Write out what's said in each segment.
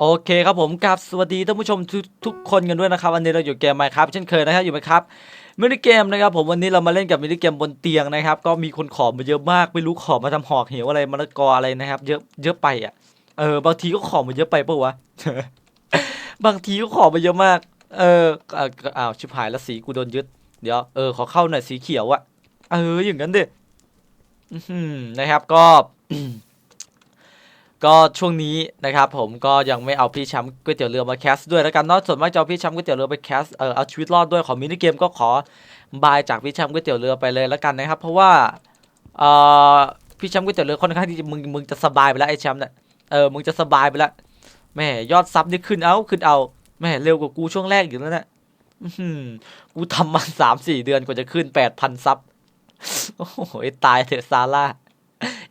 โอเคครับผมกับสวัสดีท่านผู้ชมทุกทุกคนกันด้วยนะครับวันนี้เราอยู่เกมไมครับเช่นเคยนะครับอยู่ไหมครับมินิเกมนะครับผมวันนี้เรามาเล่นกับมินิเกมบนเตียงนะครับ ก็มีคนขอมาเยอะมากไม่รู้ขอมาทำหอกเหวอะไรมะละกออะไรนะครับ เยอะเยอะไปอะเออบางทีก็ขอมาเยอะไปปะวะบางทีก็ขอมาเยอะมาก เอออ้าวชิบหายแล้วสีกูโดนยึดเดี๋ยวเออขอเข้าหน่อยสีเขียวอะเอออย่างนั้นดิอื้อหือนะครับก็ ก็ช่วงนี้นะครับผมก็ยังไม่เอาพี่แชมป์ก๋วยเตี๋ยวเรือมาแคสด้วยแล้วกันเนาะส่วนมากจะเอาพี่แชมป์ก๋วยเตี๋ยวเรือไปแคสเออเอาชีวิตรอดด้วยขอมินิเกมก็ขอบายจากพี่แชมป์ก๋วยเตี๋ยวเรือไปเลยแล้วกันนะครับ เพราะว่าเออพี่แชมป์ก๋วยเตี๋ยวเรือค่อนข้างที่มึงมึงจะสบายไปแล้วไอ้แชมป์เนี่ยเออมึงจะสบายไปแล้วแม่ยอดซับนี่ขึ้นเอาขึ้นเอาแม่เร็วกว่ากูช่วงแรกอยู่แล้วนี่ยอื้อหือกูทำมาสามสี่เดือนกว่าจะขึ้นแปดพันซับโอ้โหตายเถอะซาร่า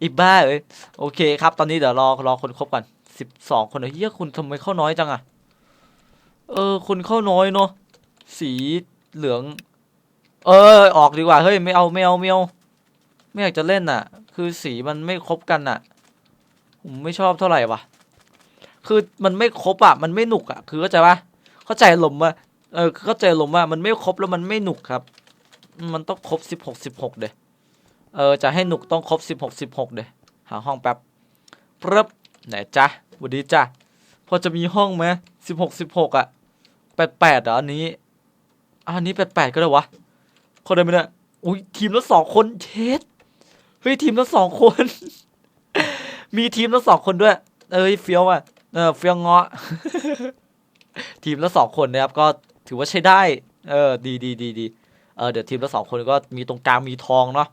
อีบ้าเอ้ยโอเคครับ ตอนนี้เดี๋ยวรอรอคนครบก่อนสิบสองคนเฮียคุณทำไมเข้าน้อยจังอะเออคนเข้าน้อยเนาะสีเหลือง เออ ออกดีกว่าเฮ้ยไม่เอาไม่เอาไม่เอาไม่อยากจะเล่นน่ะ คือสีมันไม่ครบกันน่ะ ผมไม่ชอบเท่าไหร่วะคือมันไม่ครบอะ มันไม่หนุกอะ คือเข้าใจปะเข้าใจลมว่าเออเข้าใจลมว่ามันไม่ครบแล้วมันไม่หนุกครับ มันต้องครบสิบหกสิบหกเดย เออจะให้หนุกต้องครบสิบหกสิบหกเดยหาห้องแป๊บปึ๊บไหนจ๊ะสวัสดีจ้ะพอจะมีห้องไหมสิบหกสิบหกอะแปดแปดเหรออันนี้อันนี้แปดแปดก็ได้วะ คนได้ไมเนี่ยอุ้ยทีมละสองคนเช็ดเฮ้ยทีมละสองคน มีทีมละสองคนด้วย เอ้ยเฟี้ยวอะเออเฟี้ยวเงาะทีมละสองคนนะครับ ก็ถือว่าใช้ได้ เออ ดีดีดีดีเออเดี๋ยวทีมละสองคนก็มีตรงกลางมีทองเนาะ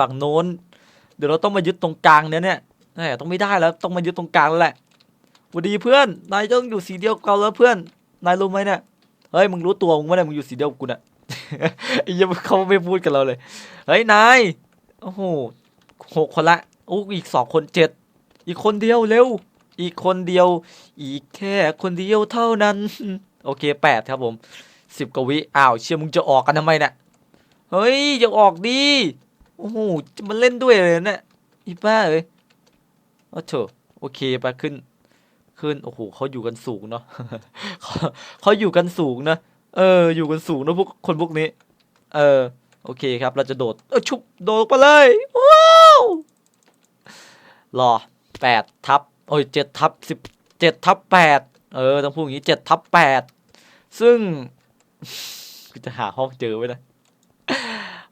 ฝั่งโน้น เดี๋ยวเราต้องมายึดตรงกลางเนี่ยเนี่ยต้องไม่ได้แล้วต้องมายึดตรงกลางแล้วแหละวัสดีเพื่อน นายต้องอยู่สีเดียวกับเราแล้วเพื่อน นายรู้ไหมเนี่ย เฮ้ยมึงรู้ตัวมึงว่าเนี่ยมึงอยู่สีเดียวกับกูนะไอ้เหี้ยังเขาไม่พูดกับเราเลย เฮ้ยนาย โอ้โหหกคนละโอ้อีกสองคนเจ็ด อีกคนเดียวเร็ว อีกคนเดียว อีกแค่คนเดียวเท่านั้น โอเคแปดครับผมสิบกวิ อ้าว เชื่อมึงจะออกกันทำไมเนี่ย เฮ้ยอย่าออกดี โอ้โหจะมาเล่นด้วยเลยเนี่ยอีบ้าเอ้ยโอ้โถโอเคไปขึ้น ขึ้นโอ้โหเขาอยู่กันสูงเนาะเขาเขาอยู่กันสูงนะเออ อยู่กันสูงนะพวกคนพวกนี้ เออ โอเคครับ เราจะโดดเออชุบโดดไปเลยว้าวรอแปดทับโอ้ยเจ็ดทับสิบเจ็ดทับแปดเออต้องพูดอย่างนี้เจ็ดทับแปดซึ่งกูจะหาห้องเจอไว้นะ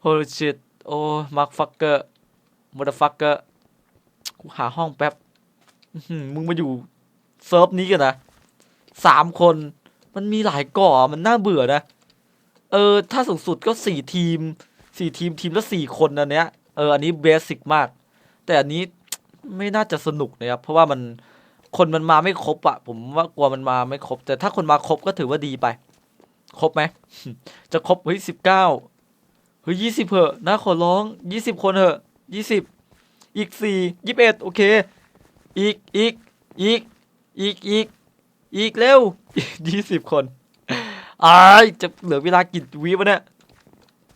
holy shit โอ้มักฟักเกอร์มอดฟักเกอร์กูหาห้องแป๊บมึงมาอยู่เซิร์ฟนี้กันนะสามคน มันมีหลายเก่อมันน่าเบื่อนะ เออ ถ้าสูงสุดก็สี่ทีมสี่ทีมทีมละสี่คนอันเนี้ย เออ อันนี้เบสิกมาก แต่อันนี้ไม่น่าจะสนุกนะครับ เพราะว่ามันคนมันมาไม่ครบอะผมว่ากลัวมันมาไม่ครบ แต่ถ้าคนมาครบก็ถือว่าดีไป ครบไหม จะครบเฮ้ยสิบเก้า ฮ้ยยี่สิบเหอะนะขอร้องยี่สิบคนเหอะยี่สิบอีกสี่ยี่สิบเอ็ดโอเค อีกอีกอีกอีกอีกอีกเร็วยี่สิบคนอ้ายจะเหลือเวลากี่วิวะเนี่ย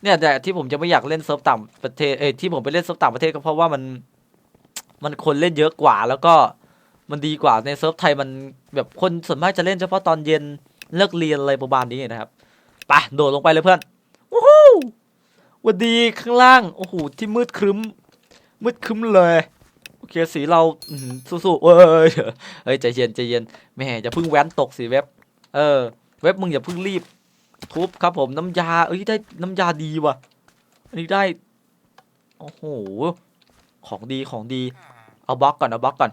เนี่ยแต่ที่ผมจะไม่อยากเล่นเซิร์ฟต่างประเทศเอ้ยที่ผมไปเล่นเซิร์ฟต่างประเทศก็เพราะว่ามัน มันคนเล่นเยอะกว่า แล้วก็มันดีกว่าในเซิร์ฟไทยมันแบบคนส่วนมากจะเล่นเฉพาะตอนเย็นเลิกเรียนอะไรประมาณนี้นะครับไปโดดลงไปเลยเพื่อนวู้ฮู้ห วันดีข้างล่าง โอ้โห ที่มืดครึ้ม มืดครึ้มเลย โอเค สีเราสู้ๆเอ้ยเฮ้ย ใจเย็น ใจเย็น แม่อย่าเพิ่งแว้นตกสิเว็บ เออ เว็บมึงอย่าเพิ่งรีบ ทุบครับผมน้ำยา เอ้ย ได้น้ำยาดีว่ะ อันนี้ได้ โอ้โห ของดี ของดี เอาบล็อกก่อน เอาบล็อกก่อน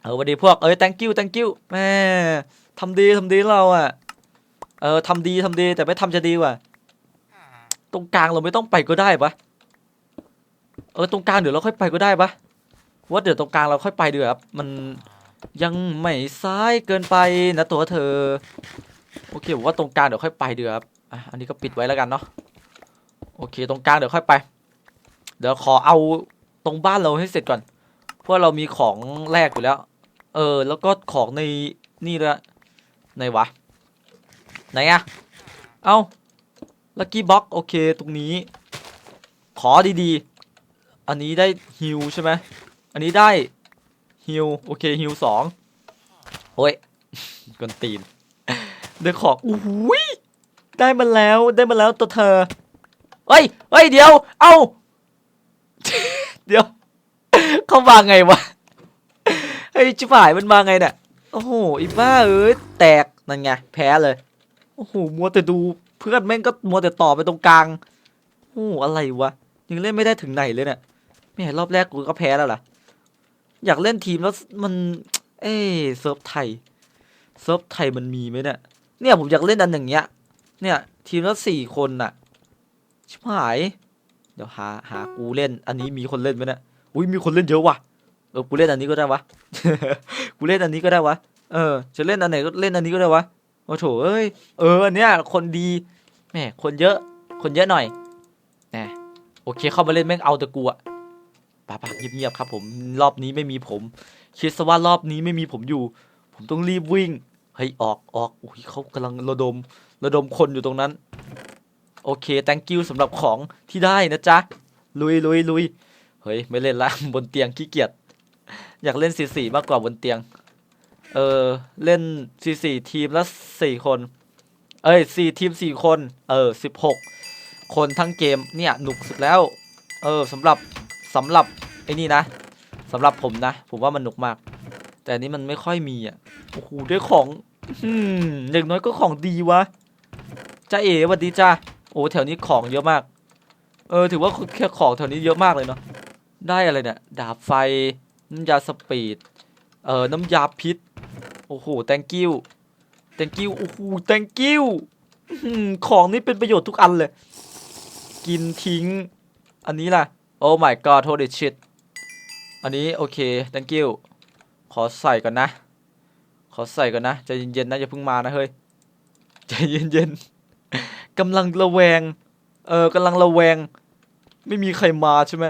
เออวันดีพวก เอ้ย thank you thank you แม่ทำดีทำดีเราอะเออทำดีทำดีแต่ไม่ทำจะดีกว่า ตรงกลางเราไม่ต้องไปก็ได้ปะเออตรงกลางเดี๋ยวเราค่อยไปก็ได้ปะว่าเดี๋ยวตรงกลางเราค่อยไปดีกว่าครับมันยังไม่ซ้ายเกินไปนะตัวเธอ โอเคผมว่าตรงกลางเดี๋ยวค่อยไปดีกว่าครับอะอันนี้ก็ปิดไว้แล้วกันเนาะโอเคตรงกลางเดี๋ยวค่อยไป เดี๋ยวขอเอาตรงบ้านเราให้เสร็จก่อนเพราะเรามีของแรกอยู่แล้ว เออ แล้วก็ของในนี่ด้วยไหนวะไหนอะเอ้า ลักกี้บ็อกโอเคตรงนี้ ขอดีๆ อันนี้ได้ฮิวใช่ไหมอันนี้ได้ฮิวโอเคฮิวสองโอ้ยกนตีนได้ของอู้ยได้มาแล้วได้มาแล้วตัวเธอเฮ้ยเฮ้ยเดี๋ยว เอ้า เดี๋ยว เขามาไงวะเฮ้ยจิ๋วหายมันมาไงเนี่ยโอ้โหอีบ้าเอ้ยแตกนั่นไงแพ้เลยโอ้โหมัวแต่ดู เพื่อนแม่งก็มัวแต่ต่อไปตรงกลางโอ้อะไรวะยังเล่นไม่ได้ถึงไหนเลยเนี่ยไม่เห็นรอบแรกกูก็แพ้แล้วล่ะ อยากเล่นทีมแล้วมัน เอ้เซิร์ฟไทยเซิร์ฟไทยมันมีไหมเนี่ยเนี่ยผมอยากเล่นอันอย่างเงี้ย เนี่ย ทีมละสี่คนน่ะชิบหาย เดี๋ยวหาหากูเล่น อันนี้มีคนเล่นไหมเนี่ยอุ้ยมีคนเล่นเยอะว่ะเออกูเล่นอันนี้ก็ได้วะกูเล่นอันนี้ก็ได้วะเออจะเล่นอันไหนก็เล่นอันนี้ก็ได้วะ โอ้โถเอ้ย เออันเนี้ยคนดีแหมคนเยอะ คนเยอะหน่อยแหมโอเคเข้ามาเล่นแม่งเอาแต่กูอะปะปะเงียบๆครับ ผมรอบนี้ไม่มีผม คิดซะว่ารอบนี้ไม่มีผมอยู่ ผมต้องรีบวิ่งเฮ้ยออกออกอุ้ยเขากำลังระดม ระดมคนอยู่ตรงนั้น โอเค thank you สำหรับของที่ได้นะจ๊ะ ลุยลุยลุยเฮ้ย ไม่เล่นละ บนเตียงขี้เกียจอยากเล่นสีสีมากกว่าบนเตียง เออเล่นสี่สี่ทีมละสี่คน เอ้ยสี่ทีมสี่คน เออสิบหกคนทั้งเกมเนี่ยหนุกสุดแล้ว เออสำหรับสำหรับไอ้นี่นะสำหรับผมนะ ผมว่ามันหนุกมาก แต่นี้มันไม่ค่อยมีอะโอ้โหได้ของอืมอย่างน้อยก็ของดีวะจ้าเอ๋สวัสดีจ้าโอ้แถวนี้ของเยอะมาก เออถือว่าแค่ของแถวนี้เยอะมากเลยเนาะได้อะไรเนี่ยดาบไฟน้ำยาสปีดเออน้ำยาพิษ อ้โห thank you thank you โอ้โห thank you ของนี่เป็นประโยชน์ทุกอันเลย กินทิ้ง อันนี้ล่ะ โอ้ my god holy shit อันนี้โอเค thank you ขอใส่ก่อนนะ ขอใส่ก่อนนะใจเย็นๆนะอย่าเพิ่งมานะเฮ้ยใจเย็นๆกำลังระแวง เออกำลังระแวง ไม่มีใครมาใช่ไหม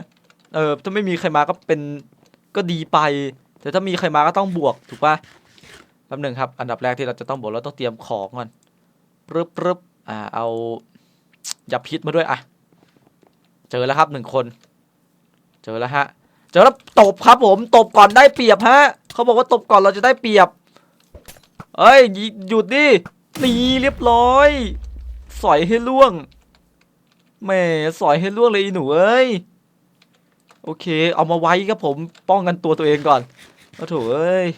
เออถ้าไม่มีใครมาก็เป็นก็ดีไป แต่ถ้ามีใครมาก็ต้องบวกถูกปะ ป๊บหนึ่งครับ อันดับแรกที่เราจะต้องบวกเราต้องเตรียมของก่อนปึ๊บปึ๊บอ่า เอายาพิษมาด้วยอะ เจอแล้วครับหนึ่งคน เจอแล้วฮะ เจอแล้วตบครับผม ตบก่อนได้เปรียบฮะ เขาบอกว่าตบก่อนเราจะได้เปรียบ เอ้ยหยุดดินี่เรียบร้อย สอยให้ล่วงแหม่สอยให้ล่วงเลยอีหนูเอ้ย โอเค เอามาไว้ครับผม ป้องกันตัวตัวเองก่อนโอ้โถเอ้ย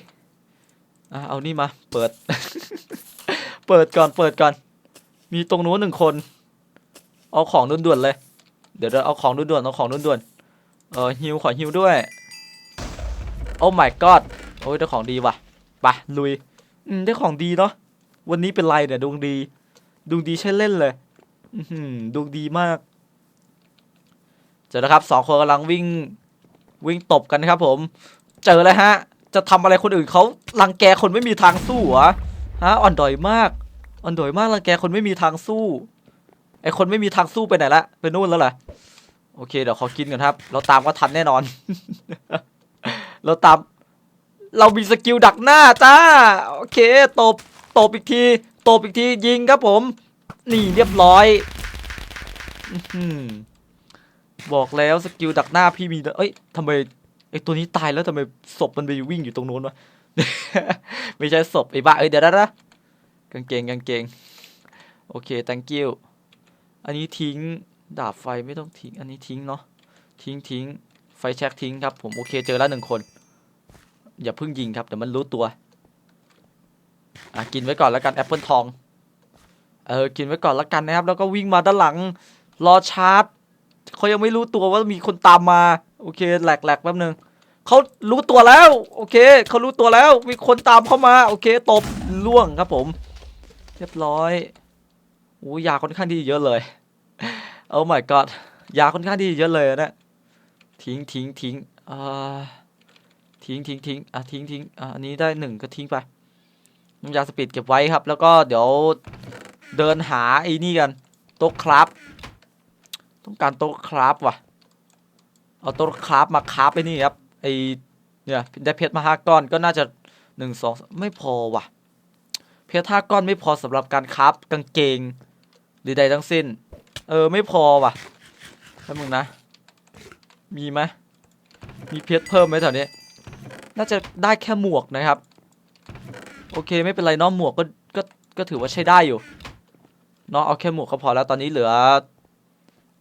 อะเอานี่มา เปิด เปิดก่อนเปิดก่อน มีตรงนู้นหนึ่งคน เอาของด่วนๆเลย เดี๋ยวเราเอาของด่วนๆเอาของด่วนๆเออฮิวขอฮิวด้วย โอ้ my god โอ้ยได้ของดีว่ะไปลุย อืมได้ของดีเนาะวันนี้เป็นไรเนี่ยดวงดีดวงดีใช่เล่นเลย อือหือดวงดีมากเจอแล้วครับสองคนกำลังวิ่งวิ่งตบกันนะครับผม เจอแล้วฮะ จะทำอะไรคนอื่นเขารังแกคนไม่มีทางสู้เหรอฮะอ่อนดอยมาก อ่อนดอยมากรังแกคนไม่มีทางสู้ ไอคนไม่มีทางสู้ไปไหนละไปนู่นแล้วเหรอโอเคเดี๋ยวขอกินก่อนครับ เราตามก็ทันแน่นอน เราตาม เรามีสกิลดักหน้าจ้าโอเคตบตบอีกทีตบอีกทียิงครับผม นี่เรียบร้อยอบอกแล้วสกิลดักหน้าพี่มีเอ้ยทำไม ไอตัวนี้ตายแล้วทำไมศพมันไปวิ่งอยู่ตรงนู้นวะ ไม่ใช่ศพไอ้บ้าเอ้ยเดี๋ยวนะกางเกงกางเกง โอเค thank you อันนี้ทิ้งดาบไฟไม่ต้องทิ้ง อันนี้ทิ้งเนาะ ทิ้งทิ้งไฟแช็กทิ้งครับผม โอเคเจอแล้วหนึ่งคน อย่าเพิ่งยิงครับเดี๋ยวมันรู้ตัว อะกินไว้ก่อนแล้วกันแอปเปิลทอง เออ กินไว้ก่อนแล้วกันนะครับ แล้วก็วิ่งมาด้านหลัง รอชาร์จเขายังไม่รู้ตัวว่ามีคนตามมา โอเคแหลกแหลกแป๊บนึงเขารู้ตัวแล้ว โอเคเขารู้ตัวแล้ว มีคนตามเข้ามา โอเคตบล่วงครับผม เรียบร้อยโอ้ยาค่อนข้างดีเยอะเลยโอ้ my god ยาค่อนข้างดีเยอะเลยนะทิ้งทิ้งทิ้งอ่าทิ้งทิ้งทิ้งอะทิ้งทิ้งอะอันนี้ได้หนึ่งก็ทิ้งไปน้ำยาสปีดเก็บไว้ครับ แล้วก็เดี๋ยวเดินหาไอ้นี่กันโต๊ะคราฟต้องการโต๊ะคราฟว่ะ เอาต๊ะคราฟมาคราฟไอ้นี่ครับไอเนี่ยได้เพชรมาห้าก้อนก็น่าจะหนึ่งสองไม่พอว่ะ เพชรห้าก้อนไม่พอสำหรับการคราฟกางเกงใดทั้งสิ้น เออไม่พอว่ะแป๊บนึงนะ มีไหมมีเพชรเพิ่มไหมแถวนี้น่าจะได้แค่หมวกนะครับ โอเคไม่เป็นไรเน้องหมวกก็ก็ก็ถือว่าใช้ได้อยู่เนาะเอาแค่หมวกก็พอแล้วตอนนี้เหลือ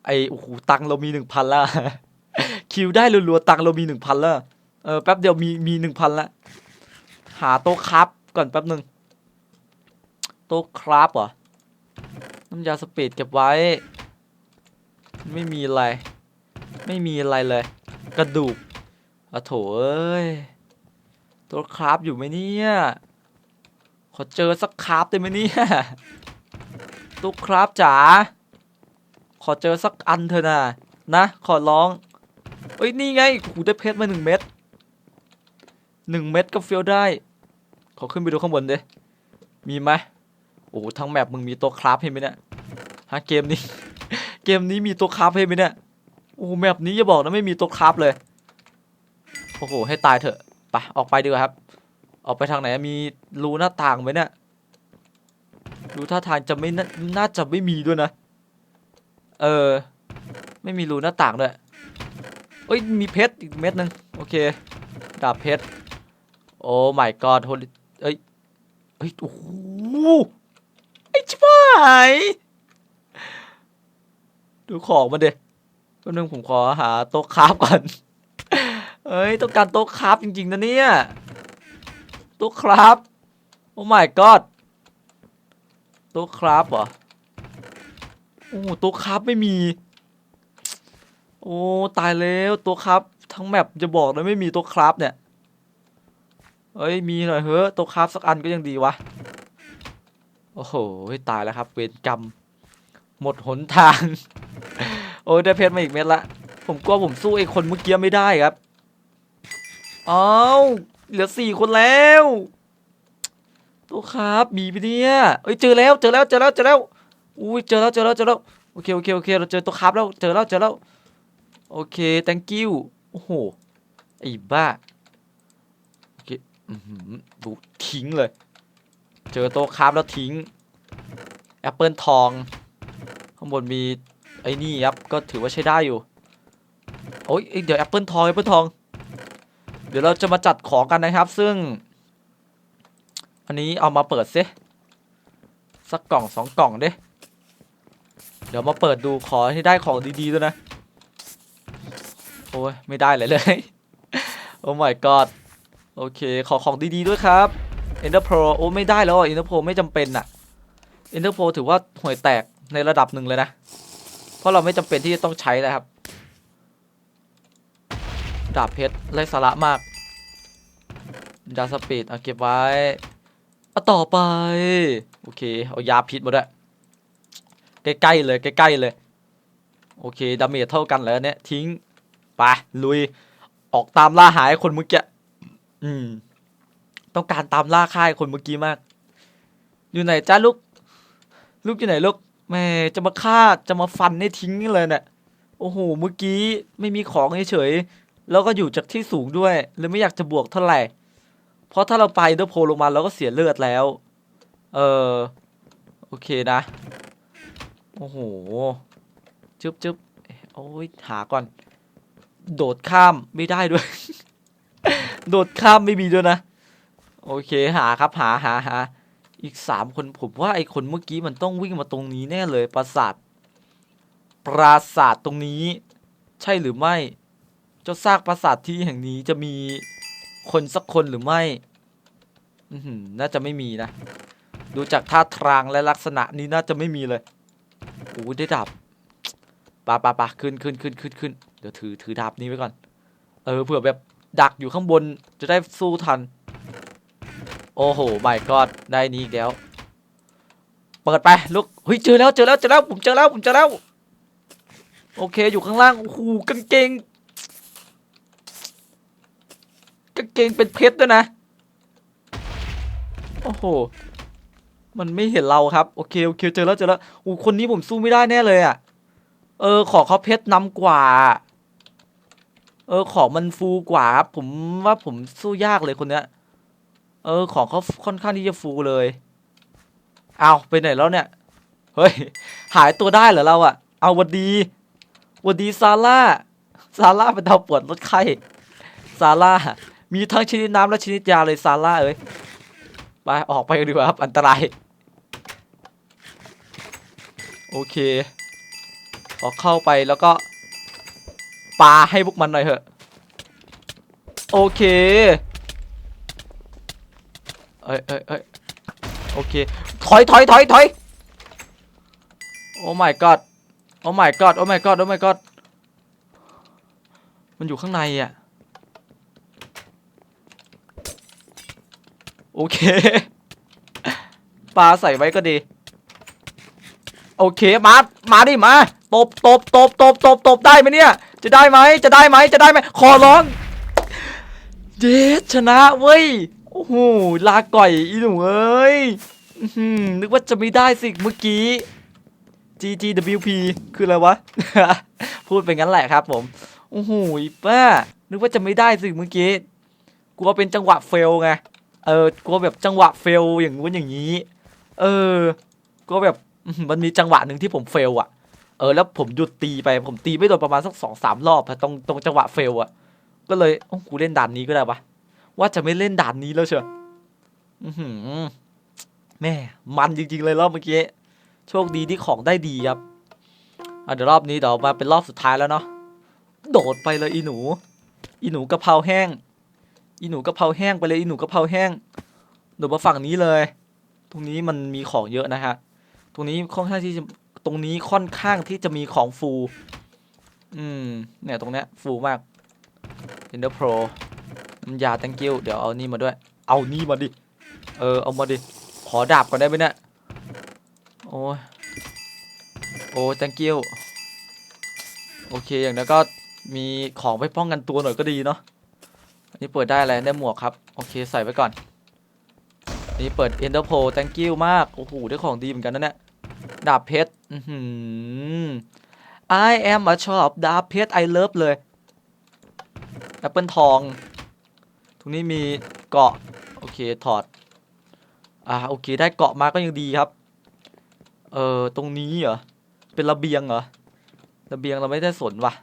ไอโอ้โหตังเรามีหนึ่งพันละ คิวได้รัวๆตังค์เรามีหนึ่งพันละเออแป๊บเดียวมีมีหนึ่งพันละหาโต๊ะครับก่อนแป๊บหนึ่งโต๊ะครับเหรอน้ำยาสปีดเก็บไว้ ไม่มีอะไร ไม่มีอะไรเลย กระดูกอะโถเอ้ยโต๊ะครับอยู่ไหมเนี่ยขอเจอสักครับได้ไหมเนี่ยโต๊ะครับจ๋าขอเจอสักอันเถอะนะนะ ขอร้อง เอ้ยนี่ไงหูได้เพชรมาหนึ่งเม็ดหนึ่งเม็ดก็เฟี้ยวได้ ขอขึ้นไปดูข้างบนดิมีไหมโอ้ทั้งแมปมึงมีตัวคราฟให้ไหมเนี่ยฮะเกมนี้ เกมนี้มีตัวคราฟให้ไหมเนี่ยโอ้แมปนี้อย่าบอกนะไม่มีตัวคราฟเลยโอ้โหให้ตายเถอะไปออกไปดีกว่าครับ ออกไปทางไหนมีรูหน้าต่างไหมเนี่ยรูท่าทางจะไม่น่าน่าจะไม่มีด้วยนะ เออ ไม่มีรูหน้าต่างด้วย เอ้ยมีเพชรอีกเม็ดหนึ่งโอเคดาบเพชรโอ้ my god โเอ้ยเฮ้ยโอ้โหไอ้ชิบหายดูของมาเด็แป๊บนึงผมขอหาโต๊ะคราฟก่อนเอ้ยต้องการโต๊ะคราฟจริงๆนะเนี่ยโต๊ะคราฟโอ้ my god โต๊ะคราฟเหรอโอ้โตัวครับไม่มี โอ้ตายแล้วตัวครับ ทั้งแมปจะบอกเลยไม่มีตัวครับเนี่ยเอ้ยมีหน่อยเฮ้อตัวครับสักอันก็ยังดีวะโอ้โหตายแล้วครับ เวรกรรมหมดหนทาง โอ้ได้เพชรมาอีกเม็ดละ ผมกลัวผมสู้ไอ้คนเมื่อกี้ไม่ได้ครับอ้าวเหลือสี่คนแล้วตัวครับมีไปเนี่ยเอ้ยเจอแล้วเจอแล้วเจอแล้วเจอแล้วอุ้ยเจอแล้วเจอแล้วเจอแล้วโอเคโอเคโอเคเราเจอตัวครับแล้วเจอแล้วเจอแล้ว โอเค thank you โอ้โห ไอ้บ้า โอเคดูทิ้งเลย เจอตัวครับแล้วทิ้ง แอปเปิลทอง ข้างบนมี ไอ้นี่ครับ ก็ถือว่าใช้ได้อยู่ โอ้ย เดี๋ยวแอปเปิลทองแอปเปิลทอง เดี๋ยวเราจะมาจัดของกันนะครับ ซึ่ง อันนี้เอามาเปิดซิสักกล่องสองกล่องเดิเดี๋ยวมาเปิดดูขอให้ได้ของดีๆด้วยนะ โอ้ยไม่ได้เลยเลย โอ้ my god โอเค ขอของดีๆด้วยครับ Ender Pro โอ้ไม่ได้แล้วอะ Ender Pro ไม่จำเป็นอะ Ender Pro ถือว่าห่วยแตกในระดับหนึ่งเลยนะ เพราะเราไม่จำเป็นที่จะต้องใช้แล้วครับ ดาบเพชรไร้สาระมาก ดาสปีดเอาเก็บไว้เอาต่อไป โอเค เอายาพิษมาด้วย ใกล้ๆเลยใกล้ๆเลย โอเค ดาเมจเท่ากันแล้วเนี่ยทิ้ง ไปลุยออกตามล่าหาไอ้คนเมื่อกี้อืม ต้องการตามล่าค่ายคนเมื่อกี้มาก อยู่ไหนจ้าลูก ลูกอยู่ไหนลูกแม่จะมาฆ่าจะมาฟันให้ทิ้งนี่เลยเนี่ยโอ้โหเมื่อกี้ไม่มีของเฉยๆแล้วก็อยู่จากที่สูงด้วยเลยไม่อยากจะบวกเท่าไหร่ เพราะถ้าเราไปเดอร์โพลงมาเราก็เสียเลือดแล้ว เออโอเคนะ โอ้โห จึ๊บจึ๊บเอ๊ะโอ้ยหาก่อน โดดข้ามไม่ได้ด้วย โดดข้ามไม่มีด้วยนะ โอเคหาครับหาหาหาอีกสามคนผมว่าไอคนเมื่อกี้มันต้องวิ่งมาตรงนี้แน่เลยปราสาท ปราสาทตรงนี้ ใช่หรือไม่เจ้าซากปราสาทที่แห่งนี้จะมีคนสักคนหรือไม่น่าจะไม่มีนะ ดูจากท่าทางและลักษณะนี้น่าจะไม่มีเลยโอ้ได้ดาบปะปะปะขึ้นขึ้นขึ้นขึ้นขึ้น ดี๋ยวถือถือดาบนี้ไว้ก่อน เออเผื่อแบบดักอยู่ข้างบนจะได้สู้ทัน โอ้โหไม่กอดได้นี้อีกแล้ว เปิดไปลุกเฮ้ยเจอแล้วเจอแล้วเจอแล้วผมเจอแล้วผมเจอแล้ว โอเคอยู่ข้างล่างโอ้โหกางเกงกางเกงเป็นเพชรด้วยนะ โอ้โห มันไม่เห็นเราครับ โอเคโอเคเจอแล้วเจอแล้วโอ้คนนี้ผมสู้ไม่ได้แน่เลยอะ่ะ เออ ขอเขาเพชรนำกว่า เออของมันฟูกว่าครับผมว่าผมสู้ยากเลยคนเนี้ย เออของเขาค่อนข้างที่จะฟูเลยเอาไปไหนแล้วเนี่ยเฮ้ยหายตัวได้เหรอเราอะเอาวันดีวันดีซาร่าซาร่าเป็นดาวปวดลดไข้ซาร่ามีทั้งชนิดน้ำและชนิดยาเลยซาร่าเอ้ยไปออกไปกันดีกว่าครับอันตรายโอเคพอเข้าไปแล้วก็ ปาให้พวกมันหน่อยเถอะ โอเคเอ้ยเอ้ยเอ้ยโอเค ถอยถอยถอยถอยโอ้ my god โอ้ my god โอ้ my god โอ้ my god มันอยู่ข้างในอะ โอเค ปลาใส่ไว้ก็ดี โอเค มา มาดิ มา ตบตบตบตบตบตบได้ไหมเนี่ย จะได้ไหมจะได้ไหมจะได้ไหมขอร้องเดชชนะเว้ยโอ้โหลาก่อยอีหนูเอ้ยนึกว่าจะไม่ได้สิเมื่อกี้ GGWP คืออะไรวะ พูดไปงั้นแหละครับผมโอ้โหป้า นึกว่าจะไม่ได้สิเมื่อกี้กลัวเป็นจังหวะเฟลไงเออกลัวแบบจังหวะเฟลอย่างงู้นอย่างนี้ เออกลัวแบบมันมีจังหวะหนึ่งที่ผมเฟลอะ เออแล้วผมหยุดตีไปผมตีไม่โดนประมาณสักสองสามรอบตรงตรงจังหวะเฟลอะก็เลยโอ้กูเล่นด่านนี้ก็ได้ปะว่าจะไม่เล่นด่านนี้แล้วเชียวแม่มันจริง ๆ เลยรอบเมื่อกี้โชคดีที่ของได้ดีครับเดี๋ยวรอบนี้เดี๋ยวมาเป็นรอบสุดท้ายแล้วเนาะโดดไปเลยอีหนู อีหนูกะเพราแห้ง อีหนูกะเพราแห้งไปเลยอีหนูกะเพราแห้งโดดมาฝั่งนี้เลย ตรงนี้มันมีของเยอะนะฮะตรงนี้ค่อนข้างที่จะ ตรงนี้ค่อนข้างที่จะมีของฟู อืม เนี่ยตรงเนี้ยฟูมาก Ender Pro มันยา thank you เดี๋ยวเอานี่มาด้วย เอานี่มาดิ เออ เอามาดิ ขอดาบก่อนได้ไหมเนี่ย โอ้ย โอ้ thank you โอเค อย่างนั้นก็มีของไปป้องกันตัวหน่อยก็ดีเนาะ อันนี้เปิดได้อะไร ได้หมวกครับ โอเค ใส่ไว้ก่อนอันนี้เปิด Ender Pro thank you มาก โอ้โห ได้ของดีเหมือนกันนะเนี่ย ดาบเพชรอือหือ I am a shop ดาบเพชร I love เลยแอปเปิลทอง ตรงนี้มีเกาะ โอเค ถอด อ่า โอเค ได้เกาะมาก็ยังดีครับ เออตรงนี้เหรอ เป็นระเบียงเหรอ ระเบียงเราไม่ได้สนว่ะ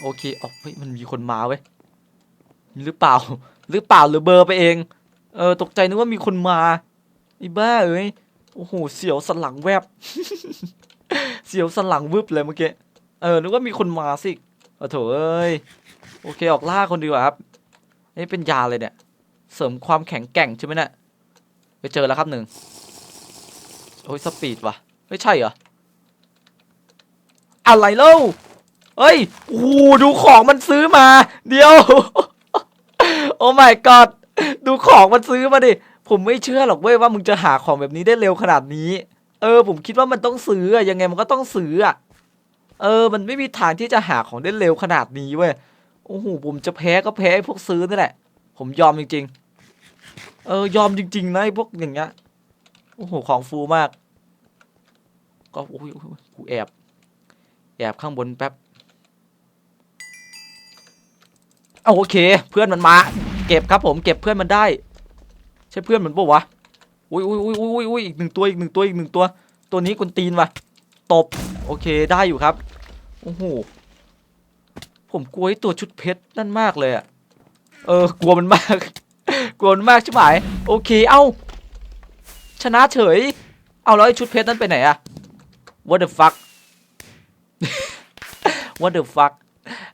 โอเคอ๋อเฮ้ย มันมีคนมาเว้ย หรือเปล่า หรือเปล่าหรือเบอร์ไปเอง เออ ตกใจนึกว่ามีคนมาไอ้บ้าเอ้ย โอ้โห เสียวสันหลังแวบ เสียวสันหลังวึบเลยเมื่อกี้ เออ นึกว่ามีคนมาสิโอ้โถเอ้ย โอเค ออกล่าคนดีกว่าครับ นี่เป็นยาเลยเนี่ย เสริมความแข็งแกร่งใช่ไหมเนี่ย ไปเจอแล้วครับหนึ่ง โอ้ย สปีดว่ะ ไม่ใช่เหรอ อะไรเล่าเฮ้ย โอ้โห ดูของมันซื้อมา เดี๋ยว โอ้ my god ดูของมันซื้อมาดิ ผมไม่เชื่อหรอกเว้ยว่ามึงจะหาของแบบนี้ได้เร็วขนาดนี้ เออ ผมคิดว่ามันต้องซื้ออะยังไงมันก็ต้องซื้ออะเออ มันไม่มีทางที่จะหาของได้เร็วขนาดนี้เว้ยโอ้โหผมจะแพ้ก็แพ้พวกซื้อนี่แหละ ผมยอมจริง ๆ เออยอมจริง ๆนะไอ้พวกอย่างเงี้ยโอ้โหของฟูมาก ก็โอ้ยโอ้ยกูแอบแอบข้างบนแป๊บเอาโอเค เพื่อนมันมา เก็บครับผมเก็บเพื่อนมันได้ ช่เพื่อนมันปะวะอุ้ยอุ้ยอุ้ยอุ้ยอุ้ยอีกหนึ่งตัวอีกหนึ่งตัวอีกหนึ่งตัว ตัวนี้กุนตีนว่ะตบโอเคได้อยู่ครับโอ้โหผมกลัวไอ้ตัวชุดเพชรนั่นมากเลยอะเออกลัวมันมาก กลัวมันมากใช่ไหมโอเคเอ้าชนะเฉย เอาแล้วไอ้ชุดเพชรนั่นไปไหนอะ what the fuck what the fuck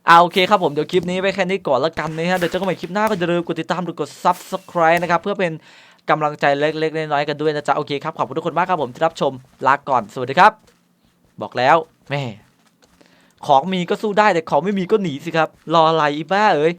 อ่าโอเคครับผมเดี๋ยวคลิปนี้ไปแค่นี้ก่อนละกันนะฮะเดี๋ยวเจอกันใหม่คลิปหน้าก็อย่าลืมกดติดตามหรือกด subscribe นะครับเพื่อเป็นกำลังใจเล็กๆน้อยๆกันด้วยนะจ๊ะโอเคครับขอบคุณทุกคนมากครับผมที่รับชมลาก่อนสวัสดีครับ บอกแล้วแม่ของมีก็สู้ได้แต่ของไม่มีก็หนีสิครับ รออะไรอีบ้าเอ้ย